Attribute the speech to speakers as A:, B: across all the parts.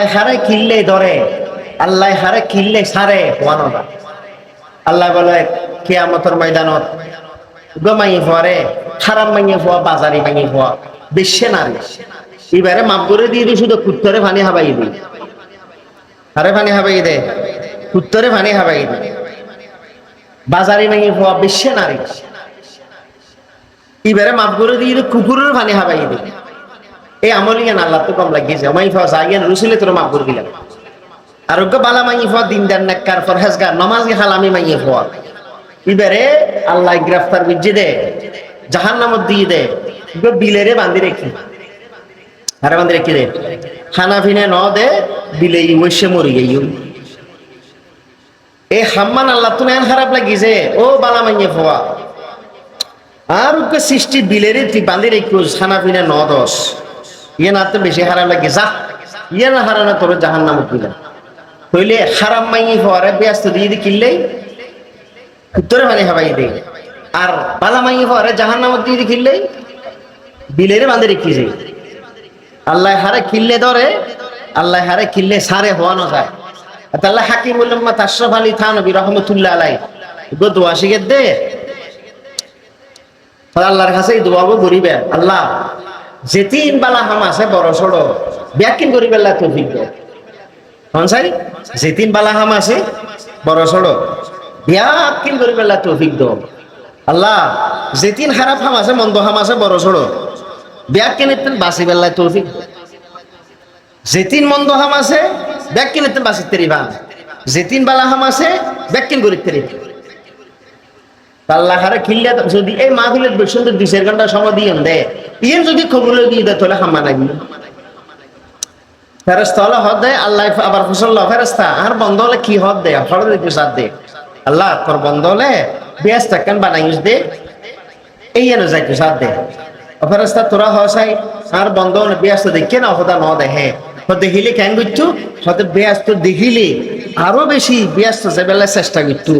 A: আল্লাহ হারে কিল্লে ধরে, আল্লাহ হারে কিল্লে সারে না আল্লাহ বলে, কেয়ামতের ময়দানত গমাই ফুয়ারে খারাপ মাইয়ে ফুয়া, বাজারি মাইয়ে ফুয়া, বিশ্বে নারী। এবারে মাপ করে দিয়ে দিই শুধু কুত্তরে পানি হাবাই দিই আরে পানি হাবাই দে, কুত্তরে পানি হাবাই দে। বাজারি মাইয়ে ফুয়া, বিশ্বে নারী। এবারে মাপ করে দিয়ে কুকুরের পানি হাবাই দিই এই আমলি জ্ঞান আল্লাহ তো কম লাগিয়েছে মাই ফাওয়া জাগিয়ান রুসিলে তোর মাপ করে দিলাম। আরোগ্য বালা মাইয়ে ফুয়া দিন দেন নাক্কার ফরহেজগার নমাজ হালামি মাইয়ে ফুয়া এবারে আল্লাহ গ্রেফতার বুঝে দে জাহান নামত দিয়ে দে। বিলেরে বান্ধি রেখি। হারে বান্ধি রেখি দে। খানা ফিনে ন দে বিলে ইমসে মরি গেই এ হাম্মান আল্লাহ তুমি এন খারাপ লাগিছে ও বালা মাইয়ে ফোয়া আর ওকে সৃষ্টি বিলেরে তুই বান্ধি রেখি খানা ফিনে ন দশ। ইয়ে তো বেশি খারাপ লাগে, যা। ইয়ে না হারানো তোর জাহান নামত দিলাম হইলে খারাপ মাইয়ে ফোয়ারে ব্যস্ত দিয়ে দি কিনলেই উত্তরে মানে হাবাই দে আর বালা মাইয়ে পরে জাহান নামত দিয়ে খিললেই বিলেরে বাঁধে রেখেছে আল্লাহ হারে খিললে ধরে, আল্লাহ হারে খিললে সারে হওয়ানো যায়। তাল্লাহ হাকিম উল্লাম্মা তাশরাফ আলী থানবী রহমতুল্লাহ আলাই গো দোয়া শিখে দে। আল্লাহর কাছে দোয়াবো গরিবে আল্লাহ যেতিন বালা হাম আছে, বড় সড়ো। ব্যাকিন গরিবে আল্লাহ তৌফিক দে হনসাই যেতিন বালা হাম আছে, বড় সড়ো। ব্যাকিন আল্লাহ তৌফিক দো আল্লাহ যেতিন খারাপ হাম আছে, মন্দ হাম আছে, বড় সড়ো। ব্যাকিন ইতেন বাসি বেল্লায় তৌফিক দো যেতিন মন্দ হাম আছে ব্যাকিন ইতেন বাসি তেরিবা যেতিন বালা হাম আছে ব্যাকিন গরিব তেরিবা যদি এই মাহফিলের বেশন দুই ঘণ্টা সময় দিয়ে দে। ইয়ের যদি খবর দিয়ে দেয় তাহলে নাগি ফেরস্তা দেয় আল্লাহ আবার ফসল ফেরস্তা আর বন্ধ হলে কি হদ দেয় দে আল্লাহ তোর বন্ধ হলে বেশ টাকান বানাইস দে? এই এনে দে। তোরা হসাই আর বন্ধ হলে ব্যস্ত দেখে না ন দেখে দেখিলে কেন করছু হতে ব্যস্ত দেখিলে আরও বেশি ব্যস্ত যে বেলায় চেষ্টা করছু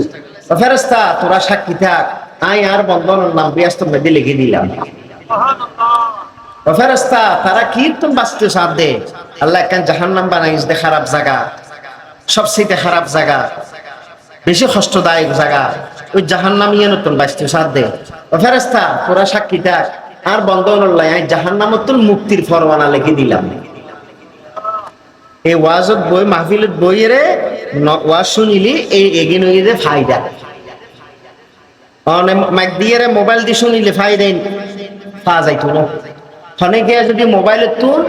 A: ফেরস্তা তোরা সাক্ষী থাক। আই আর বন্ধনের নাম ব্যস্ত মেদে লিখে দিলাম। ফেরস্তা তারা কীর্তন বাঁচতে আল্লাহ একখান জাহান নাম দে খারাপ জায়গা সবচেয়ে খারাপ জায়গা বেশি কষ্টদায়ক জায়গা ওই জাহান নাম ইয়ে নতুন বাঁচতে ও ফেরস্তা তোরা সাক্ষী থাক। আর বন্ধ হল্লাই আই জাহান নামতুল মুক্তির ফরমানা লিখে দিলাম। এই ওয়াজত বই, মাহফিলত বইয়েরে ওয়াজ শুনিলি এই এগিয়ে ফায়দা। অনে মাইক দিয়ে মোবাইল দিয়ে শুনিলে ফায়দা পাওয়া যাইতো না। অনেকে যদি মোবাইলে তোর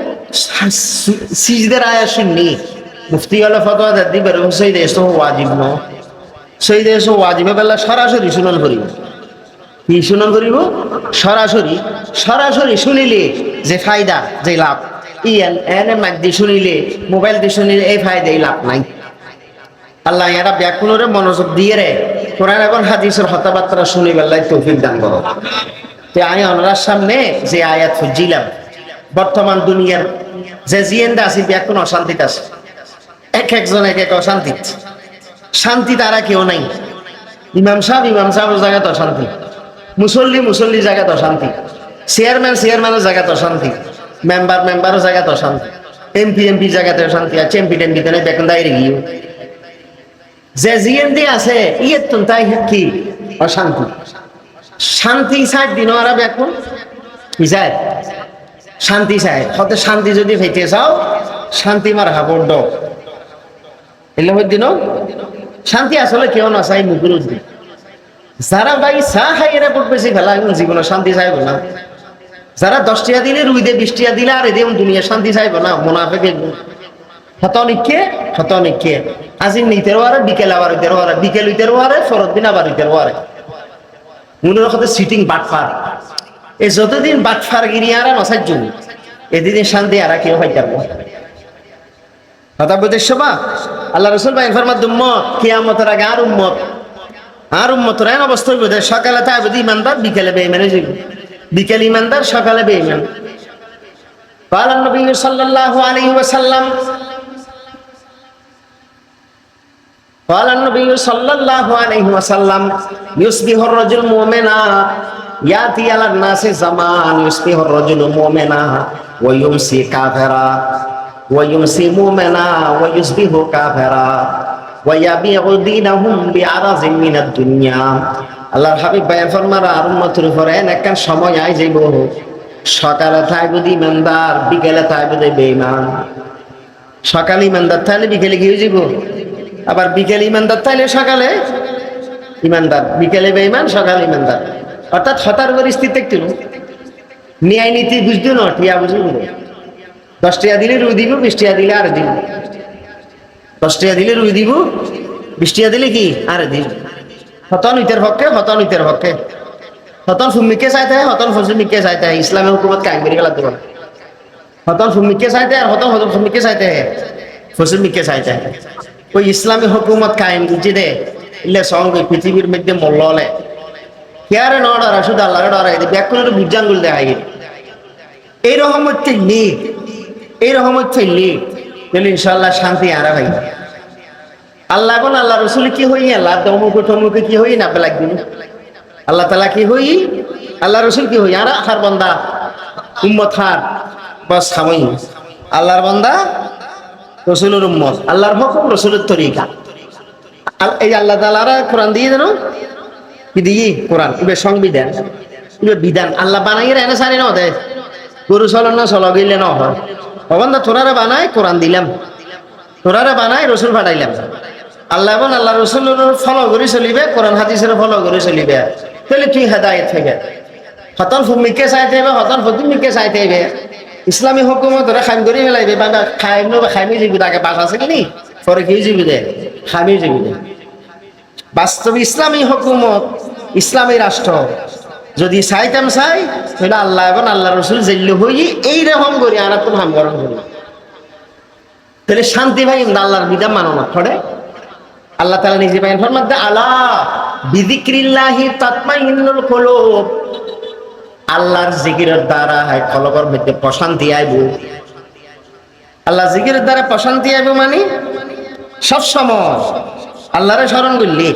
A: সিজদের আয়া শুননি। মুফতি হলে ফতোয়া দাদি বের সেই দেশ তো ওয়াজিব ন। সেই দেশ ওয়াজিবে বেলা সরাসরি শুনন করিব। কি শুনন করিব? সরাসরি সরাসরি শুনিলে যে ফায়দা যে লাভ। ইয়ান, এনে মাইক দিয়ে শুনিলে, মোবাইল দিয়ে শুনিলে এই ফায়দা এই লাভ নাই। আল্লাহ এরা ব্যাকুণরে মনোযোগ দিয়ে রে। কোরআন এবং হাদিসের হতাবার্তা শুনি বেলায় তৌফিক দান করো। তে আমি ওনার সামনে যে আয়াত ফুজিলাম বর্তমান দুনিয়ার যে জিয়েন্দা আছে ব্যাকুণ অশান্তিতে আছে, এক একজন এক এক অশান্তি শান্তি তারা কেউ নাই। ইমাম সাহেব ইমাম সাহেবের জায়গাতে অশান্তি। মুসল্লি মুসল্লি জায়গাতে অশান্তি। চেয়ারম্যান চেয়ারম্যানের জায়গাতে অশান্তি। মেম্বার মেম্বারের জায়গাতে অশান্তি। এমপি এমপি জায়গাতে অশান্তি। আছে এমপি টেমপিতে নেই বেকুন দাঁড়িয়ে গিয়ে। যে জিএনডি আছে ইয়ের তো তাই কি? অশান্তি। শান্তি চাই দিন আর এখন। চাই? শান্তি চাই। হতে শান্তি যদি ফেটে চাও শান্তি মার হাবর ড। এলে হই দিন। শান্তি আসলে কেউ না চাই মুখের উদ্দি যারা ভাই চা খাই এরা বুট বেশি ফেলা জীবনে শান্তি চাইব না। যারা দশটিয়া দিলে রুই দিয়ে বৃষ্টিয়া দিলে আর এদিন দুনিয়া শান্তি চাইব না মোনাফেকে হতনিকে হতনিকে আজি নিতের ওয়ারে বিকেল আবার হইতের ওয়ারে বিকেল হইতের ওয়ারে ফরত দিন আবার হইতের ওয়ারে মনের কথা সিটিং বাটফার এই যতদিন বাটফার গিরি আর নসার জন্য এদিন শান্তি আর কেউ হইতে পারবো কথা বলতে সবা আল্লাহ রসুল ভাই ফরমাদ উম্মত কিয়ামতের আগে আর উম্মত আর উম্মতের এমন অবস্থা হইব সকালে তাই বুঝি ইমানদার বিকেলে বেইমানে যাইব বিকেল ইমানদার সকালে বেইমান قال النبي صلى الله عليه وسلم قال النبي صلى الله عليه وسلم يصبح الرجل مؤمنا ياتي على الناس زمان يصبح الرجل مؤمنا ويمسي كافرا ويمسي مؤمنا ويصبح كافرا ويبيع دينهم بعرض من الدنيا আল্লাহর হাবিব ভাই ফরমার আর উম্মতের উপরে একখান সময় আই যাইব সকালে থাকবে ইমানদার বিকেলে থাকবে বেঈমান সকালে ইমানদার থাকলে বিকেলে গিয়ে যাব আবার বিকেলে ইমানদার থাকলে সকালে? ইমানদার, বিকেলে বেঈমান, সকালে ইমানদার। অর্থাৎ হতার পরিস্থিতি একটু ন্যায় নীতি বুঝতো না, টিয়া বুঝব দশ দিলে রুই দিব বিশ টাকা দিলে আর দিব। দশ টাকা দিলে রুই দিব বিশ টাকা দিলে কি? আর দিব। হতন ইতের পক্ষে, হতন ইতের পক্ষে। হতন ফুমিকে চাইতে হতন ফুমিকে চাইতে হয় ইসলামী হুকুমত কায়েম করে গেলা দেবো হতন ফুমিকে চাইতে আর হতন হতন ফুমিকে চাইতে ফসুমিকে চাইতে ওই ইসলামী হুকুমত কায়েম বুঝি দে। ইলে সঙ্গে পৃথিবীর মধ্যে মল্ল কেয়ারে ন ডরা শুধু আল্লাহরে ডরাই দে ব্যাক করে বুঝাঙ্গুল দেখাই গেল এইরকম হচ্ছে লিগ। এইরকম হচ্ছে লিগ। তাহলে ইনশাল্লাহ শান্তি আরা ভাই আল্লাহ কোন আল্লাহ রসুল কি হই আল্লাহ তমুকে টমুকে কি হই না? বেলাক দিন আল্লাহ তালা কি হই? আল্লাহ রসুল কি হই? আর হার বন্দা, উম্মত হার। বস খামই আল্লাহর বন্দা রসুলের উম্মত। আল্লাহর হুকুম রসুলের তরিকা। এই আল্লাহ তালারা কোরআন দিয়ে দেন, কি দিয়ে? কোরআন। ইবে সংবিধান। বিধান। আল্লাহ বানাই এনে সারি ন দে গরু চলন না, চল গেলে ন হয়। ভবন তোরারে বানাই কোরআন দিলাম। তোরারে বানাই রসুল ফাটাইলাম আল্লাহ এবং আল্লাহ রসুল ফলো করে চলিবে, কোরআন হাদিসের ফলো করে চলিবে। তাহলে তুই হেদায়ত থেকে হতন ফুমিকে চাইতে হবে, হতন ফতুমিকে চাইতে হবে। ইসলামী হুকুমত ধরে খাইম করে মেলাইবে বা খাইম খাইমি যাবি তাকে বাস আছে কি পরে কি যাবি দে, খাইমি যাবি দে। বাস্তব ইসলামী হুকুমত, ইসলামী রাষ্ট্র, যদি চাইতাম চাই, তাহলে আল্লাহ এবং আল্লাহ রসুল জেল্লু হই এইরকম করি আর তুমি হাম গরম করি তাহলে শান্তি ভাই আল্লাহর বিধান মানো না ফড়ে আল্লাহ তালা নিজে পাইন ফরমাত আলা বিদিক্রিল্লাহি তাতমাইন্নুল কুলুব। আল্লাহর জিকিরের দ্বারা হয়, কলবর মধ্যে প্রশান্তি আইব। আল্লাহ জিকিরের দ্বারা প্রশান্তি আইব মানে সব সময় আল্লাহরে স্মরণ করলি।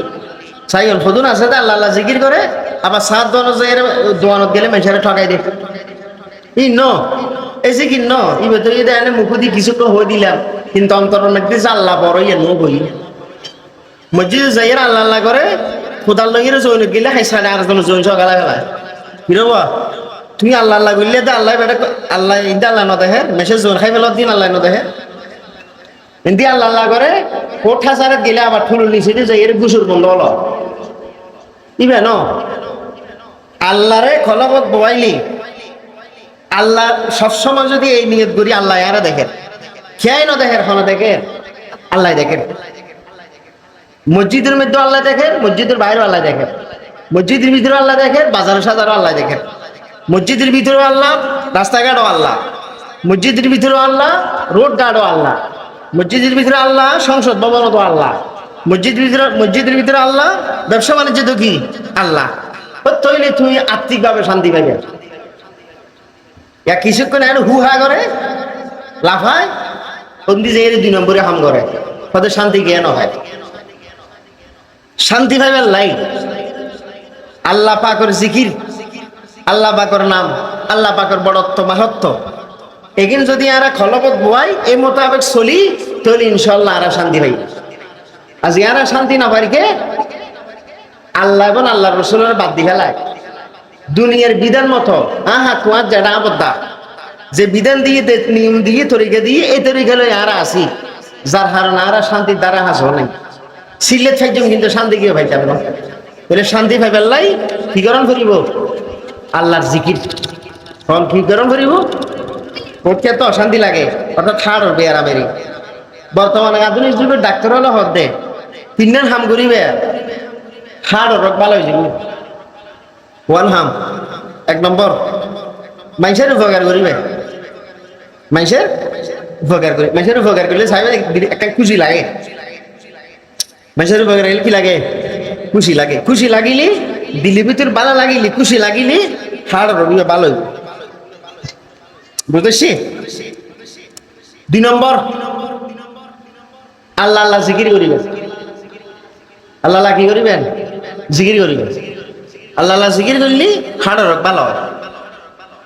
A: সাইল ফদুন আছে তো, আল্লাহ আল্লাহ জিকির করে, আবার সাত দোয়ানো দোয়ানত গেলে মেশারে ঠকাই দে। ই ন এই যে কি ন ই বেতন ইয়ে দেয় মুখুদি কিছু তো হয়ে দিলাম, কিন্তু অন্তরের মধ্যে আল্লাহ বড় ইয়ে নো হই মসজিদে যাইয়ের আল্লাহ আল্লাহ করে, খোদার লগের জৈন গেলে হাই আর জন জৈন সকালে ফেলায় কিরব তুমি আল্লাহ আল্লাহ করলে তো আল্লাহ বেটা আল্লাহ ইন্দা আল্লাহ নদেহে। মেসেজ জোন খাই ফেলার দিন, আল্লাহ নদেহে। ইন্দি আল্লাহ আল্লাহ করে কোঠা সারে গেলে আবার ঠুল নিচে দিয়ে যাই এর গুসুর বন্ধ হলো। ইবে ন? আল্লাহরে খলবত বয়াইলি। আল্লাহ সবসময় যদি এই নিয়ত করি, আল্লাহ আরা দেখেন খেয়াই না দেখেন হন দেখেন আল্লাহ দেখেন মসজিদের মধ্যে আল্লাহ দেখেন মসজিদের বাইরে আল্লাহ দেখেন মসজিদের ভিতরে আল্লাহ দেখেন বাজার সাজারও আল্লাহ দেখেন মসজিদের ভিতরে আল্লাহ, রাস্তাঘাটও আল্লাহ। মসজিদের ভিতরে আল্লাহ রোড গার্ডও আল্লাহ। মসজিদের ভিতরে আল্লাহ, সংসদ ভবনও তো আল্লাহ। মসজিদের ভিতরে মসজিদের ভিতরে আল্লাহ, ব্যবসা বাণিজ্য তো কি আল্লাহ তৈলে তুই আত্মিকভাবে শান্তি পাইবে ইয়া কিছুক্ষণ হু হা করে লাফায় বন্দি যে দুই নম্বরে হাম করে। তাদের শান্তি জ্ঞান হয়। শান্তি পাইবার লাই। আল্লাহ পাকর জিকির আল্লাহ পাকর নাম, আল্লাহ পাকর বড়ত্ব মাহত্ব এগিন যদি আরা খলবত বয় এই মোতাবেক চলি, তাহলে ইনশাল্লাহ আরা শান্তি পাই। আজ ইয়ারা শান্তি না পারিকে আল্লাহ এবং আল্লাহ রসুলের বাদ দি ফেলায়। দুনিয়ার বিধান মতো, আহা কুয়ার জাডা আবদ্ধা। যে বিধান দিয়ে নিয়ম দিয়ে, তরিকা দিয়ে এই তরিকা লই আরা আসি। যার হারণ আরা শান্তির দ্বারা হাস নাই। সিলেট ফাইজম কিন্তু শান্তি কেউ পাইতাম না বলে শান্তি পাইবার লাই কি গরম করিব? আল্লাহর জিকির। তখন কি গরম করিব? পক্ষে তো অশান্তি লাগে। অর্থাৎ খাড় আমেরি বর্তমানে আধুনিক যুগের ডাক্তার হলো হদ দে তিনজন হাম করিবে হাড় রোগ ভালো হয়ে যাব। ওয়ান হাম। এক নম্বর। মানুষের উপকার করিবে। মানুষের উপকার করি মানুষের উপকার করলে সাহেব একটা খুশি লাগে। মানুষের উপকার কি লাগে? খুশি লাগে। খুশি লাগিলি, দিলি ভিতর ভালো লাগিলি, খুশি লাগিলি হাড় রবিবে ভালো বুঝতেছি? দুই নম্বর। আল্লাহ আল্লাহ জিকির করিবেন। আল্লাহ আল্লাহ কি করিবেন? জিকির করিবেন। আল্লাহ আল্লাহ জিকির করলি হাড় রোগ ভালো হয়।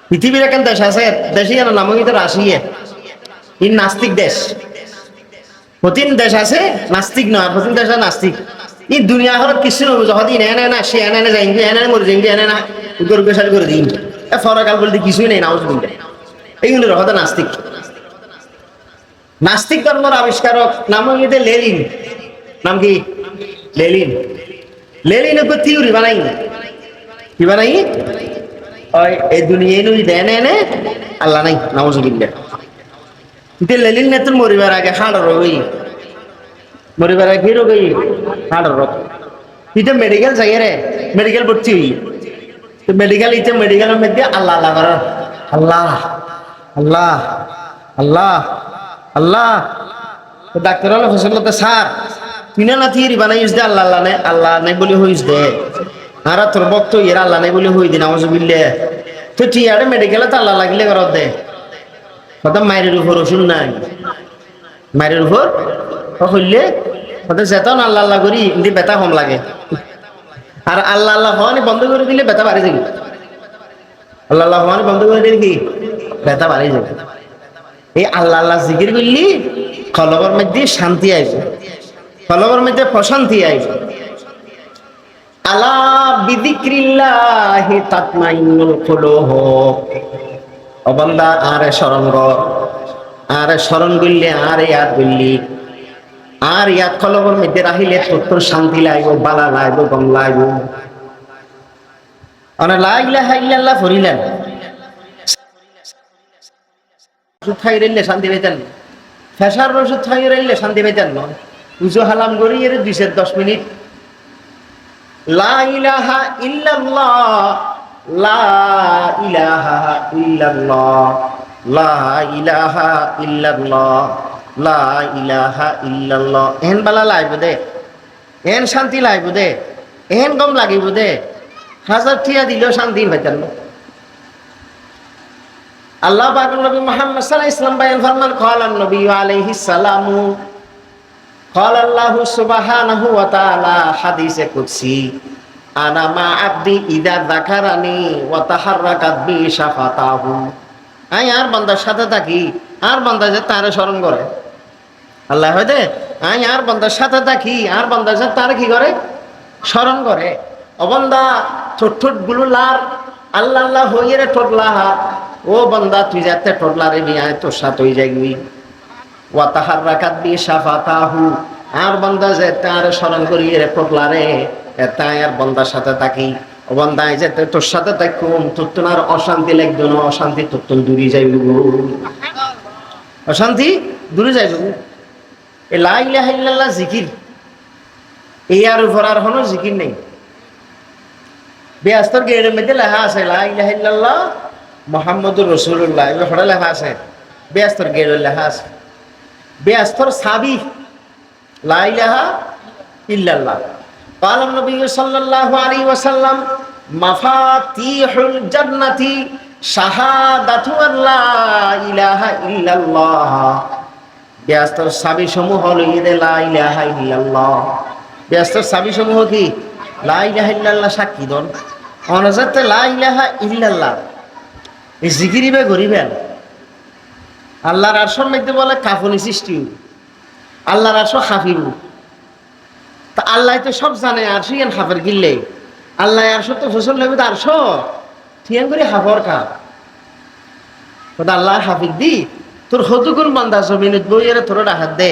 A: পৃথিবীর এখন দেশ আছে দেশে যেন নাম কিন্তু রাশিয়ে ই নাস্তিক দেশ। প্রতিন দেশ আছে, নাস্তিক নয় প্রতিন দেশ নাস্তিক। ই দুনিয়া কিছু এনে এনে না এনে মরে যাই এনে না গরু গোসারি করে দিন ফরকাল নাউজ নাস্তিক। নাস্তিক নাম কি লেলিন। লেলিন। উপর থিওরি বানাই কি বানাই এই আল্লাহ নাই কিন্তু লেলিন মরিবার কি রোগ হাড় রোগ ইটা মেডিকেল যাই রে। মেডিকেল হই তো মেডিকেল ইতে মেডিকেলের মধ্যে আল্লাহ আল্লাহ আল্লাহ আল্লাহ আল্লাহ আল্লাহ। তো ডাক্তার হলো ফসলতে স্যার তুই না থিরি বানাই ইউজ দে, আল্লাহ আল্লাহ নে, আল্লাহ নাই বলে হইস দে। আর তোর বক্ত ইয়ের আল্লাহ নাই বলে হই দিন আমার বিল্লে তো আরে মেডিকেলে তো আল্লাহ লাগলে করত দে। কথা মায়ের উপর ওষুধ নাই। মায়ের উপর হইলে যেতন আল্লাহ আল্লাহ করি এমনি বেতা কম লাগে। আর আল্লাহ আল্লাহ হওয়ানি বন্ধ করে দিলে বেতা বাড়ি যাবে আল্লাহ আল্লাহ হওয়ানি বন্ধ করে দিলে কি? বেতা বাড়ি যাবে এই আল্লাহ আল্লাহ জিকির করলি কলবর মধ্যে শান্তি আইবে। কলবর মধ্যে প্রশান্তি আইবে। আলা বিদিক্রিল্লাহি তাতমাইনুল কুলুহ অবন্দা আরে স্মরণ কর। আরে স্মরণ করলে আরে ইয়াদ করলি। আর ইয়াদ কলবর মধ্যে রাহিলে তোর শান্তি লাগব বালা লাগব গম লাগব অনে লাইলা হাইল্লাহ ফরিলেন ওষুধ রইলে শান্তি পাইতেন না। ফেসার ওষুধ রইলে শান্তি পাইতেন না। উজু হালাম করি এর দুইশো দশ মিনিট। লা ইলাহা ইল্লাল্লাহ, লা ইলাহা ইল্লাল্লাহ, লা ইলাহা ইল্লাল্লাহ। লা ইলাহা ইল্লাল্লাহ এহেন বালা লাইব দে এহেন শান্তি লাইব দে এহেন গম লাগিব দে হাজার ঠিয়া দিলেও শান্তি পাইতেন না আল্লাহ পাক নবী মুহাম্মদ সাল্লাল্লাহু আলাইহি ওয়াসাল্লাম বায়ান ফরমান قال النبي عليه السلام قال الله سبحانه وتعالى حديث قدسي انا مع عبدي اذا ذكرني وتحركت بي شفتاه আই আর বান্দার সাথে থাকি আর বান্দা যে তারে স্মরণ করে আল্লাহ দে আই আর বান্দার সাথে থাকি, আর বান্দা যে তারে কি করে? স্মরণ করে। অবন্দা ঠোঁট ঠোঁটগুলো লার। আল্লাহ আল্লাহ, হইয়ে রে ঠোঁট লাহা। ও বন্দা, তুই যাতে ঠোঁটলা রে বিয়ায় তোর সাথে হয়ে যাবি ওয়া তাহার রাকাত দিয়ে সাফাতাহু আর বন্দা যে তার স্মরণ করি রে ঠোঁটলা রে তাই আর বন্দার সাথে থাকি। বন্দায় যে তোর সাথে থাকুম, তোর তো আর অশান্তি লাগতো না, অশান্তি তোর তো দূরে যাইব অশান্তি? দূরে যাইব এ লা ইলাহা ইল্লাল্লাহ জিকির এই আর উপর আর কোনো জিকির নেই বেয়াস্তর গেটের মধ্যে লেখা আছে লা ইলাহা ইল্লাল্লাহ মোহাম্মদুর রসুল্লাহ এগুলো হঠাৎ লেখা আছে বেয়াস্তর গেটের লেখা আছে বেয়াস্তর সাবি লা ইলাহা ইল্লাল্লাহ قال النبي صلى الله عليه وسلم مفاتيح الجنة شهادة أن لا إله إلا الله ব্যস্তর সাবি সমূহ হলো ঈদে লা ইলাহা ইল্লাল্লাহ। ব্যস্তর সাবি সমূহ কি? লা ইলাহা ইল্লাল্লাহ সাক্ষী দন অনজাতে লা ইলাহা ইল্লাল্লাহ। এই জিকিরিবে গরিবেন আল্লাহর আরশর মধ্যে বলে কাফনি সৃষ্টি আল্লাহর আরশ খাফিরু তা আল্লাহ তো সব জানে আর সিয়ান হাফের গিললে। আল্লাহ আরশো তো ফসল নেবে তো আরশো। ঠিয়ান করে হাফর খা আল্লাহ হাফিক দি। তোর হতুকুন বান্দা জমিনত বইয়ের তোর হাত দে।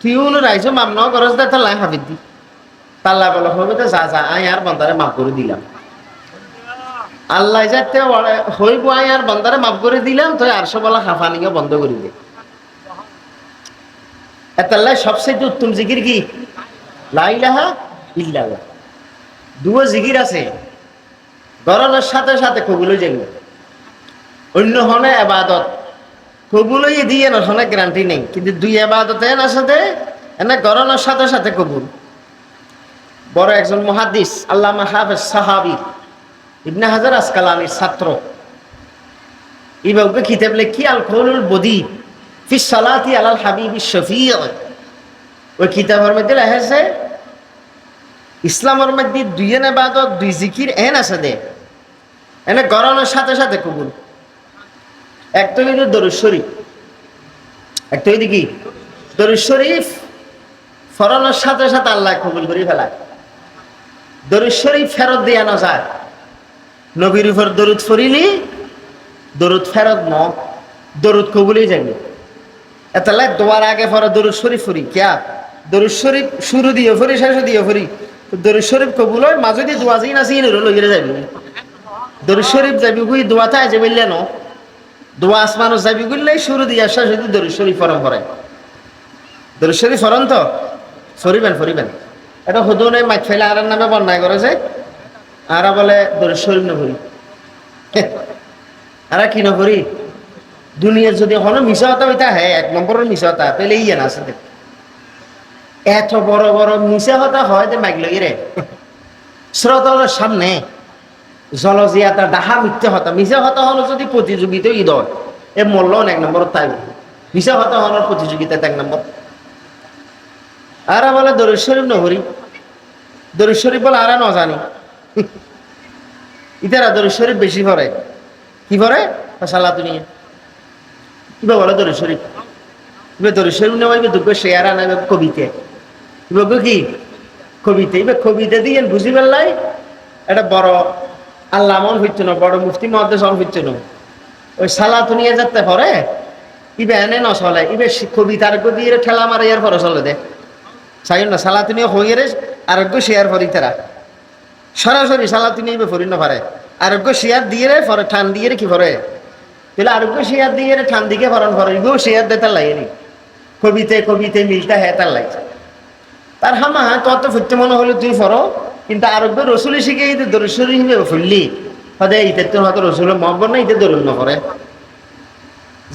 A: তুইও রাইছো মাপ ন করস দে তার লাই হাফিক দি। তাল্লা বলে হবে তো যা যা আয় আর বান্দারে মাফ করে দিলাম। আল্লাহ যাতে হইব আয় আর বান্দারে মাফ করে দিলাম তো আরশো বলা হাফানিকে বন্ধ করে দে। এতাল্লাই সবচেয়ে উত্তম জিকির কি? লাইলাহা ইল্লাল্লাহ। দুও জিকির আছে। গরলের সাথে সাথে কবুলই যেগুলো অন্য হনে আবাদত কবুলই দিয়ে না হনে গ্যারান্টি নেই। কিন্তু দুই আবাদত এন সাথে এনে গরলের সাথে সাথে কবুল। বড় একজন মহাদিস আল্লামা হাফেজ সাহাবি, ইবনে হাজার আসকালানির ছাত্র। ইবাউকে খিতাব লেখি, আল কৌলুল বদি ফি সালাতি আলাল হাবিবি শফিয় ওই কিতাবের মধ্যে লেখেছে ইসলামের মধ্যে দুই এনে বাদত দুই জিকির, এন আছে দে। এনে গরমের সাথে সাথে কবুল। এক তো কিন্তু দরুদ শরীফ, একটা ওই দেখি দরুদ শরীফ? ফরানোর সাথে সাথে আল্লাহ কবুল করে ফেলায়। দরুদ শরীফ ফেরত দিয়া না যায়। নবীর উপর দরুদ ফরিলি দরুদ ফেরত ন, দরুদ কবুলই যাবে এতলাই দোয়ার আগে পরে দরুদ শরীফ ফরি কিয়া? দরুদ শরীফ শুরু দিয়ে ফরি শেষ দিয়ে ফরি দরুদ শরীফ কবুল হয় মাঝে দিয়ে দোয়া যাই না সিন লইরে যাবি দরুদ শরীফ যাবি গুই দোয়াতে আছে বললে ন। দোয়া আসমানো যাবি গুললে শুরু দিয়ে দিয়ে দরুদ শরীফ ফরম করে। দরুদ শরীফ ফরন তো? ফরিবেন ফরিবেন এটা হুদু নেই মাছ ফেলে আর নামে বন্যায় করেছে আরা বলে দরুদ শরীফ না ফরি আরা কি না ফরি দুনিয়ার যদি হনো মিশা হতা হইতা হ্যাঁ এক নম্বরের মিশা হতা পেলে ইয়ে না আছে এত বড় বড় মিশা হতা হয় যে মাইক লই রে। শ্রোতার সামনে জলজিয়াতা ডাহা মিথ্যে হতা। মিশা হতা হলো যদি প্রতিযোগিতা ঈদ হয়, এ মূল্য এক নম্বর তাই মিছা হতা হওয়ার প্রতিযোগিতা এক নম্বর আর বলে দরুদ শরীফ নহরি দরুদ শরীফ বলে আর ন জানি ইতারা দরুদ শরীফ বেশি পড়ে কি পড়ে সালা দুনিয়া। কিবা বলে দরুদ শরীফ কিবা দরুদ নেওয়া আনা ইবে কবিতে কিবা কি কবিতে ইবে কবিতে দিয়ে বুঝি পেলাই, এটা বড় আল্লাহ মন হইতো না, বড় মুফতি মহাদেশ অন হইতো না। ওই সালা দুনিয়া যাতে পরে, ইবে এনে ন চলে, ইবে কবিতার দিয়ে ঠেলা মারে ইয়ার পরে চলে দে। চাইন না সালা তুমি হইয়ে আরোগ্য শেয়ার করি তারা সরাসরি সালা তুমি ইবে ফরি না পারে। আরোগ্য শেয়ার দিয়ে রে, পরে ঠান দিয়ে রে কি পরে? তাহলে আরোগ্য শেয়ার দিয়ে রে, ঠান দিকে ফরন পরে, ইগো শেয়ার দে তার লাগেনি কবিতে কবিতে মিলটা হ্যাঁ তার লাগছে তার হামা তো ফুটতে মনে হলো তুই ফরো। কিন্তু আরোগ্য রসুলি শিখে ইতে দরশ্বরী হিসেবে ফুললি। হদে ইতে তোর হয়তো রসুলের মহব্বর না ইতে দরুন করে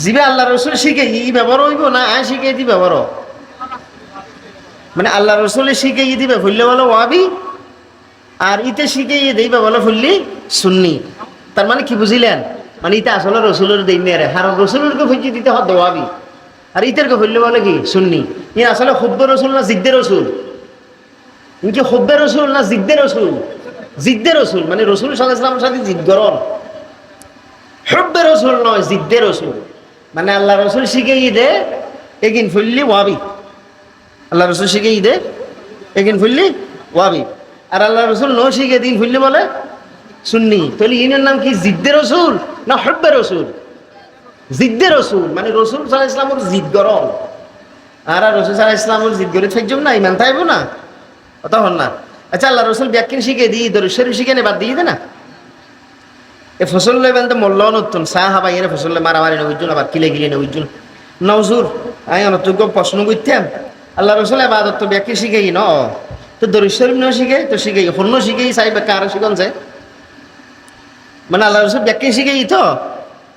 A: জিবে আল্লাহ রসুল শিখে ই ব্যবহার হইব না আয় শিখে দি ব্যবহার মানে আল্লাহ রসুলের শিখে ই দিবে, ফুললে বলো ওয়াবি, আর ইতে শিখে ই দিবে বলো ফুললি সুন্নি। তার মানে কি বুঝিলেন? মানে ইতে আসলে রসুলের দিন নেই আর রসুলেরকে ফুজি দিতে হয় দোয়াবি আর ইতেরকে ফুললে বলে কি? সুন্নি। ই আসলে খুব্ব রসুল না জিদ্দে রসুল? ইনকি খুব্বে রসুল না জিদ্দে রসুল? জিদ্দে রসুল মানে রসুল সাল্লাহামের সাথে জিদ গরম। হব্বে রসুল নয়, জিদ্দে রসুল। মানে আল্লাহ রসুল শিখে ই দে এগিন ফুললি ওয়াবি। আল্লাহ রসুল শিখে ই দে এগিন ফুললি ওয়াবি। আর আল্লাহ রসুল নো শিখে দিন ফুললি বলে সুন্নি। তাহলে ইনের নাম কি, জিদ্দে রসুল না হব্বে রসুল? জিদ্দে রসুল মানে রসুল সাল্লাহ ইসলামর জিদ আর আর রসুল সাল্লাহ ইসলামর জিদ গরে না, ইমান থাকব না। তখন না। আচ্ছা আল্লাহ রসুল ব্যাখ্যান শিখে দিই দরুদ শরীফ শিখে নে, বাদ দিয়ে দে না। এ ফসল লেবেন তো মল্ল নতুন চাহ হাবাই এনে ফসল মারামারি নবুজুন আবার কিলে গিলে নবুজুন নজুর আমি অনতজ্ঞ প্রশ্ন করতাম আল্লাহ রসুল এবার তো ব্যাখ্যা শিখে ন। তো দরুদ শরীফ শিখে তো শিখে হন্য শিখে চাই ব্যাখ্যা আরও শিখন যায়। মানে আল্লাহ রসুল ব্যাখ্যা শিখে তো,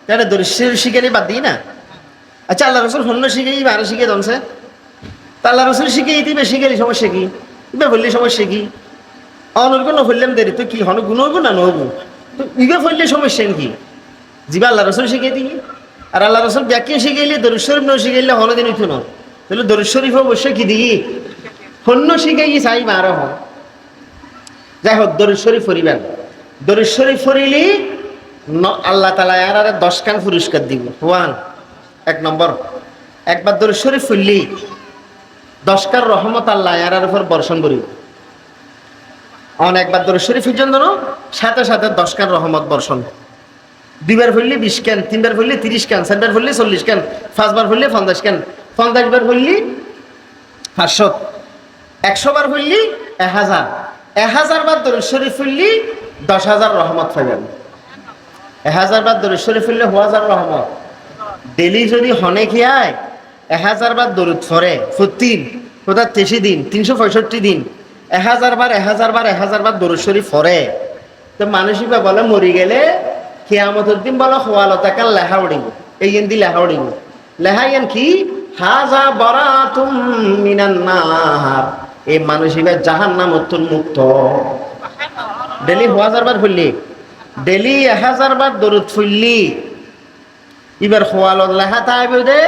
A: তাহলে দরুদ শরীফ শিখে বাদ দিই না। আচ্ছা আল্লাহ রসুল হন্য শিখে আরও শিখে দনছে তা আল্লাহ রসুল শিখে দিবে শিখে সমস্যা কি? ইবে বললি সমস্যা কি? অনর্গ নফললাম দেরি, তো কি হন? গুণ হইব না নহব তো ইবে ফললে সমস্যা কি? যিবা আল্লাহ রসুল শিখে দিই আর আল্লাহ রসুল ব্যাখ্যা শিখাইলে, দরুদ শরীফ ন শিখাইলে হন দিন উঠুন তাহলে দরুদ শরীফ অবশ্যই কি দিই হন্য শিখাই চাই আর হন। যাই হোক, দরুদ শরীফ ফরিবেন দরুদ শরীফ ফরিলি ন আল্লাহ তালা আর দশ কান পুরস্কার দিব। ওয়ান, এক নম্বর। একবার দরুদ শরীফ ফুললি দশকার রহমত আল্লাহ আর উপর বর্ষণ করি অনেকবার দরুদ শরীফের জন্য সাথে সাথে দশকার রহমত বর্ষণ দুইবার ফুললি বিশ ক্যান তিনবার ফুললি তিরিশ ক্যান চারবার ফুললি চল্লিশ ক্যান পাঁচবার ফুললি পঞ্চাশ ক্যান পঞ্চাশ বার ফুললি পাঁচশো একশো বার ফুললি এক হাজার এক হাজার বার দরুদ শরীফ ফুললি দশ হাজার রহমত পাইবেন। এক হাজার বার দরুদ শরীফ ফুললে হাজার রহমত। ডেলি যদি হনে খেয়ায় এক হাজার বার দরুদ ফরে প্রতিদিন কোথাও তেইশি দিন, তিনশো পঁয়ষট্টি দিন। এক হাজার বার, এক হাজার বার, এক হাজার বার দরুদ শরীফ ফরে তো মানসিক বলে, মরি গেলে কেয়ামতের দিন বলো খোয়ালতাকার লেহা উড়িব, এই দি লেহা উড়িব। লেহা ইয়ান কি? হাজা বরা তুম মিনান্নার এই মানসিক জাহান নাম মুক্ত। ডেলি ছ হাজার বার ফুললি। ডেলি এক হাজার বার দরুদ ফুললি। এবার খোয়ালত লেখা তাইবে দে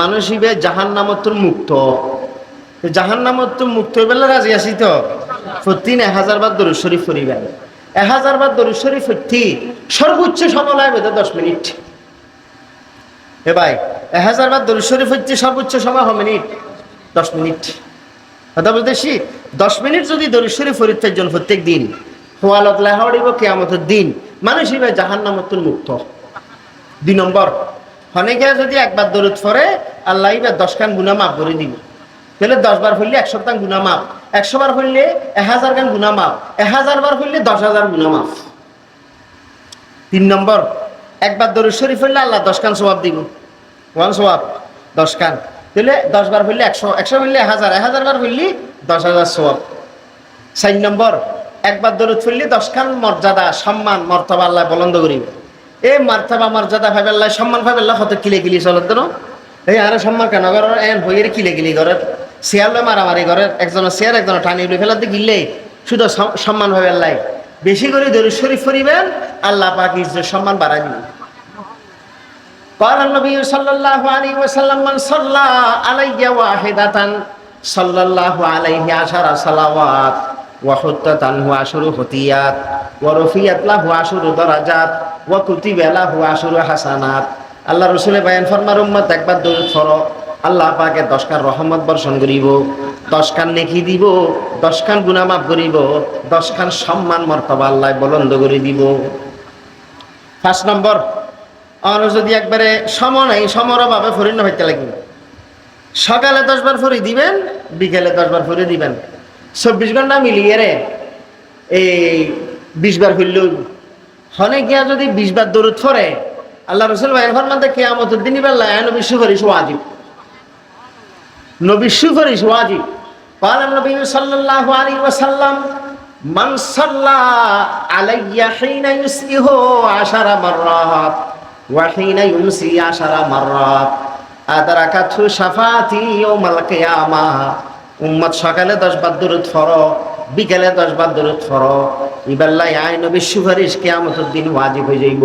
A: মানুষ ইবে জাহান নামত মুক্ত। জাহান নামত মুক্ত বেলা রাজি আছি তো? প্রতিদিন এক হাজার বার দরুদ শরীফ ফুরিবেন এক হাজার বার দরুদ শরীফ ফুটি সর্বোচ্চ সময় লাগবে তো দশ মিনিট। এ ভাই, এক হাজার বার দরুদ শরীফ হচ্ছে সর্বোচ্চ সময় হ মিনিট দশ মিনিট। কথা বলতেছি, দশ মিনিট যদি দরুদ শরীফ ফরিদ জন প্রত্যেক দিন হোয়ালত লেহাড়িব কেয়ামতের দিন মানুষ হিবে জাহান নামতুল মুক্ত। দুই নম্বর অনেকে যদি একবার দরুদ ফরে আল্লাহ এবার দশ খান গুণা মাফ করে দিব। তাহলে দশ বার ফেললে একশো টান গুণা মাপ একশো বার ফেললে এক হাজার গান গুণা মাপ এক হাজার বার ফেললে দশ হাজার গুণা মাপ তিন নম্বর, একবার দরুদ শরীফ ফেললে আল্লাহ দশ খান সোয়াব দিব। ওয়ান সোয়াব দশ খান তাহলে দশ বার ফেললে একশো একশো ফেললে এক হাজার এক হাজার বার ফেললি দশ হাজার সোয়াব চার নম্বর, একবার দরুদ ফেললে দশ খান মর্যাদা, সম্মান, মর্তবা আল্লাহ বলন্দ করিবে। এ মার্তাবা মর্যাদা ভাবেল্লাহ সম্মান ভাবেল্লাহ হতে কিলে গিলি চলত না এই আরে সম্মান কেন ঘরের এন হইয়ের কিলে গিলি ঘরের শেয়ার লয় মারামারি ঘরের একজনের শেয়ার একজনের টানি উঠে ফেলাতে গিললে শুধু সম- সম্মান ভাবেল্লাই বেশি করে দরুদ শরীফ ফরিবেন আল্লাহ পাক ইজ্জত সম্মান বাড়াই দিবেন قال النبي صلى الله عليه وسلم من صلى علي واحدة صلى الله عليه عشر صلوات ওয়াহত্যা তানহু আসরু হতিয়াত আল্লাহ রসুলের বায়ান ফরমার একবার দৌড় ফর আল্লাহ পাকে দশকার রহমত বর্ষণ করিব। দশখান নেকি দিব, দশখান গুণা মাফ করিব, দশখান সম্মান, মর্তবা আল্লাহ বলন্দ করে দিব। ফার্স্ট নম্বর আমরা যদি একবারে সম নাই সমরভাবে ফরিণ হইতে লাগিব সকালে দশবার ফরি দিবেন, বিকেলে দশবার ফরি দিবেন। চব্বিশ ঘন্টা মিলিয়ে রে এই বিশ বার ফিরল হনে গিয়া যদি বিশ বার দৌড় ফরে আল্লাহ রসুল ভাই ফরমাতে কেয়ামত দিন বেলা নবী সুপারিশ ওয়াজিব নবী সুপারিশ ওয়াজিব قال النبي صلى الله عليه وسلم من صلى علي حين يسئه عشر مرات وحين يمسي عشر مرات أدركته شفاعتي يوم القيامة উম্মত সকালে দশ বার দূরত ফর বিকেলে দশ বার দূরত ফর ইবাল্লাই আই নবী সুপারিশ কেয়ামতের দিন ওয়াজিব হয়ে যাইব।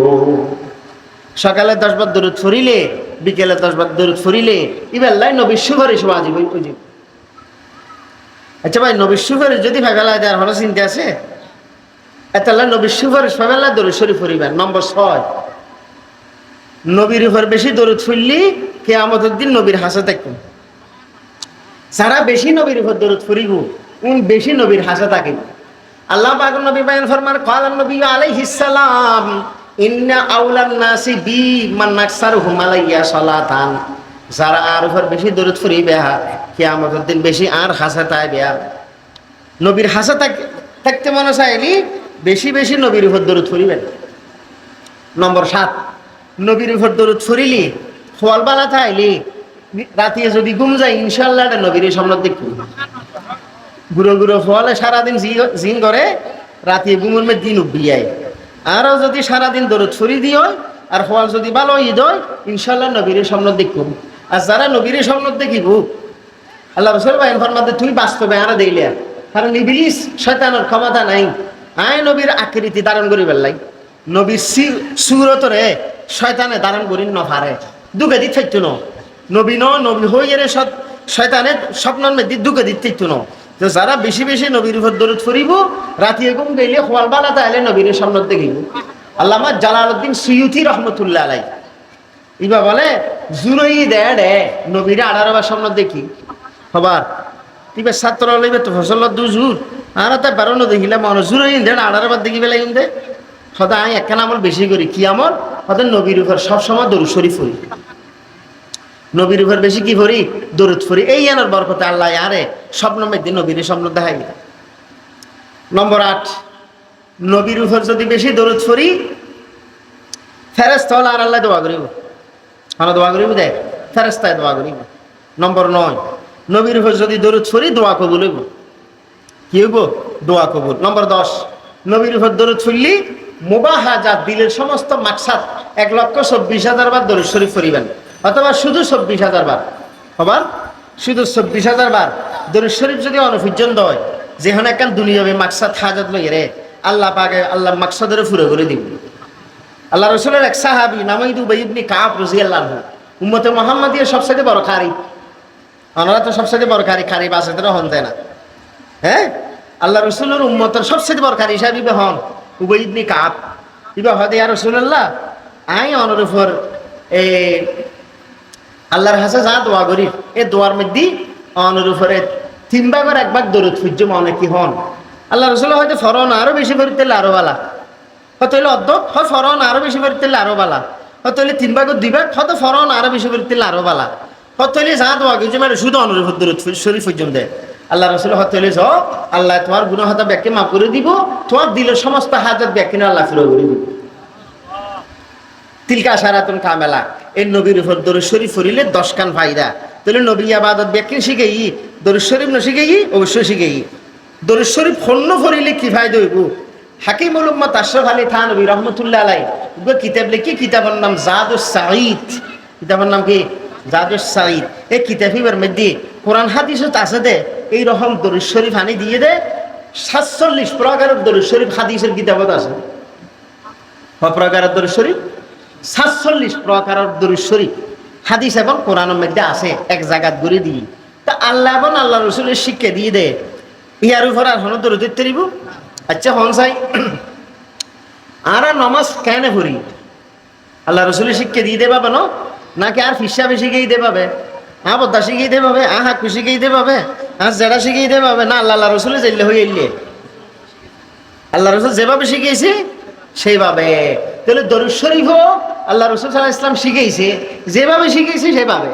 A: সকালে দশ বার দূরত ফরিলে, বিকেলে দশ বার দূরত ফরিলে ইবাল্লাই নবী সুপারিশ ওয়াজিব হয়ে যাইব আচ্ছা ভাই, নবীর সুপারিশ যদি ভাবেলা দেওয়ার হলো চিন্তা আছে? এতাল্লাহ নবীর সুপারিশ ভাবেলা দরুদ শরীফ ফরিবেন নম্বর ছয়, নবীর উপর বেশি দরুদ ফুললি কে আমাদের দিন নবীর হাসে থাকবেন। যারা বেশি নবীর উপর দরুদ ফুরিব, উন বেশি নবীর হাসে থাকিব আল্লাহ পাক নবী বায়ান ফরমান কালান নবী আলাইহিস সালাম, ইন্না আউলান নাসি বি মান নাকসার হুমালাইয়া সালাতান। যারা আর উপর বেশি দরুদ ফুরিবে, কিয়ামতের দিন বেশি আর হাসে তাই বেয়া নবীর হাসে থাক- থাকতে মনে চাইলি বেশি বেশি নবীর উপর দরুদ ফুরিবেন নম্বর সাত, নবীর উপর দরুদ ফুরিলি ফলবালা থাইলি রাতিয়ে যদি ঘুম যায় ইনশাল্লাহ এটা নবীর সামনে দেখব। গুঁড়ো গুঁড়ো ফলে সারাদিন জিন করে, রাতে ঘুমের মধ্যে দিন উবিয়ায় আরও যদি সারাদিন দরদ ছড়ি দিও, আর ফল যদি ভালো ঈদ হয় ইনশাল্লাহ নবীর সামনে দেখব। আর যারা নবীর সামনে দেখিব, আল্লাহ রসুল ভাই ফরমাতে তুই বাস্তবে আরও দিলে কারণ ইবিলিস শয়তানের ক্ষমতা নাই। আয় নবীর আকৃতি ধারণ করি পেলাই নবীর সুরতরে শয়তানে ধারণ করি নফারে। দুঃখে দি থাকতো ন। নবী ন, নবী হয়ে গেলে সৎ শয়তানে স্বপ্নের মধ্যে দুঃখে দি থাকতো ন। তো যারা বেশি বেশি নবীর উপর দরদ ফুরিব রাতি এগুম গেলে খোয়াল বালা তাহলে নবীর সামনে দেখিব আল্লামা জালালউদ্দিন সুয়ুতি রহমতুল্লাহ আলাই ইবা বলে জুরই দে দে নবীরে আড়ারবার সামনে দেখি হবার তিবে ছাত্র লইবে তো ফসল দুজুর আর তাই বেরোনো দেখিলে মনে জুরই দে আড়ারবার দেখি পেলাই দে সদা আমি একখানা আমল বেশি করি, কি আমল? হয়তো নবীর উপর সবসময় দরুদ শরীফ ফুরি নবীর উপর বেশি কি ফুরি দরুদ ফুরি এই আনার বরকতে আল্লাহ আরে স্বপ্ন মেদিন নবীর স্বপ্ন দেখাই নম্বর আট, নবীর উপর যদি বেশি দরুদ ফুরি ফেরেস্ত হলে আর আল্লাহ দোয়া করিব। আমরা দোয়া করিব দেখ ফেরেস্তায় দোয়া করিব। নম্বর নয়, নবীর উপর যদি দরুদ ফুরি দোয়া কবুল হইব। কি হইব? দোয়া কবুল। নম্বর দশ, নবীর উপর দরুদ ফুললি, মুবাহাজাত, দিলের সমস্ত মাকসাদ এক লক্ষ চব্বিশ হাজার বার দরুদ শরীফ ফুরিবেন অথবা শুধু চব্বিশ হাজার বার। হবার? শুধু চব্বিশ হাজার বার। দরুদ শরীফ যদি অনুপর্যন্ত হয়, যেখানে একখান দুনিয়াবে মাকসাদ হাজাত লই রে, আল্লাহ পাকে আল্লাহ মাকসাদের ফুরে করে দিব। আল্লাহ রসুলের এক সাহাবি নামাইদু বাইবনি কাপ রজিয়াল্লাহ উম্মতে মোহাম্মদিয়া সবসাইতে বড় খারি ওনারা তো সবসাইতে বড় খারি খারি বাসে তো হন না। হ্যাঁ? আল্লাহ রসুলের উম্মতের সবচেয়ে বড় খারি হিসাবে ইবে হন উবইবনি কাপ ইবা হদে আর রসুল্লাহ আই অনর উপর এ আল্লাহর হাসে যা দোয়া করি, এ দোয়ার মধ্যে অনুরূপরে তিন ভাগের এক ভাগ দরুদ ফুজ্য মনে কি হন। আল্লাহ রসুল হয়তো ফরন আরও বেশি করে তেলে আরও বালা হয়তো হইলে অর্ধ হয় ফরন আরও বেশি করে তেলে আরও বালা হয়তো তিন ভাগের দুই ভাগ, হয়তো ফরন আরও বেশি করে তেলে আরও বালা হয়তো যা দোয়া করছে মানে শুধু অনুরূপ দরুদ শরীফ পর্যন্ত দেয়। আল্লাহ রসুল হয়তো হইলে য আল্লাহ তোমার গুণা হাতা ব্যাগকে মাফ করে দিব, তোমার দিলের সমস্ত হাজার ব্যাগকে আল্লাহ ফিরে করে দিব। তিলকা সারাতুন কামেলা। এই নবীর উপর দরুদ শরীফ ফরিলে দশ কান ফায়দা। তাহলে নবী আবাদত ব্যাকিন শিখে ই দরুদ শরীফ ন শিখে ই অবশ্যই শিখে ই দরুদ শরীফ হন্য ফরিলে কি ফায়দা হইব? হাকিমুল উম্মত আশরাফ আলী থান নবী রহমতুল্লাহ আলাই উগো কিতাব লিখি, কিতাবের নাম জাদুস সাঈদ। কিতাবের নাম কি? জাদুস সাঈদ। এই কিতাবিবার মধ্যে কোরআন হাদিসত আছে দে এই রকম দরুদ শরীফ আনি দিয়ে দে সাতচল্লিশ প্রকারের দরুদ শরীফ হাদিসের কিতাবত আছে। প্রকারের দরুদ শরীফ? সাতচল্লিশ প্রকারের দরুদ শরীফ হাদিস এবং কোরআনের মধ্যে আছে, এক জায়গাত ঘুরে দিই। তা আল্লাহ এবং আল্লাহ রসুলের শিক্ষা দিয়ে দে। ইয়ার উপর আর হন দরুদ তেরিব আচ্ছা হন চাই আর আর নমাজ কেন পড়ি? আল্লাহ রসুলের শিক্ষা দিয়ে দে পাবে ন? নাকি আর ফিসাবে শিখেই দে পাবে আ বদ্দা শিখেই দে পাবে আ হাকু শিখেই দে পাবে আ জেডা শিখেই দে পাবে না, আল্লাহ আল্লাহ রসুলে যাইলে হয়ে এলে। আল্লাহ রসুল যেভাবে শিখিয়েছে, সেইভাবে। তাহলে দরুদ শরীফও আল্লাহ রসুল সাল্লাহ ইসলাম শিখেছে যেভাবে শিখেছে সেভাবে।